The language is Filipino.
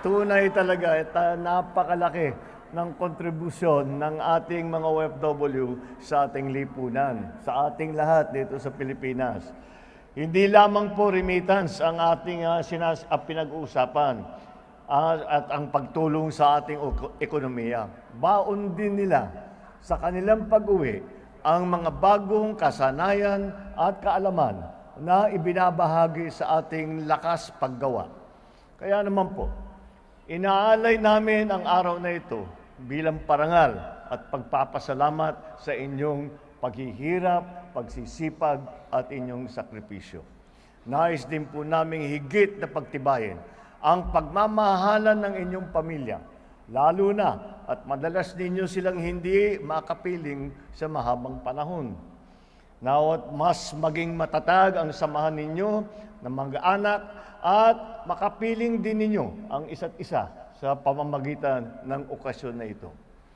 Tunay talaga, at ah, napakalaki ng kontribusyon ng ating mga OFW sa ating lipunan, sa ating lahat dito sa Pilipinas. Hindi lamang po remittance ang ating ah, sinas ah, pinag-uusapan ah, at ang pagtulong sa ating ekonomiya. Baon din nila sa kanilang pag-uwi ang mga bagong kasanayan at kaalaman na ibinabahagi sa ating lakas paggawa. Kaya naman po, Inaalay namin ang araw na ito bilang parangal at pagpapasalamat sa inyong paghihirap, pagsisipag at inyong sakripisyo. Nais din po namin higit na pagtibayin ang pagmamahalan ng inyong pamilya, lalo na at madalas ninyo silang hindi makapiling sa mahabang panahon. Nawat mas maging matatag ang samahan ninyo ng mga anak at makapiling din ninyo ang isa't isa sa pamamagitan ng okasyon na ito.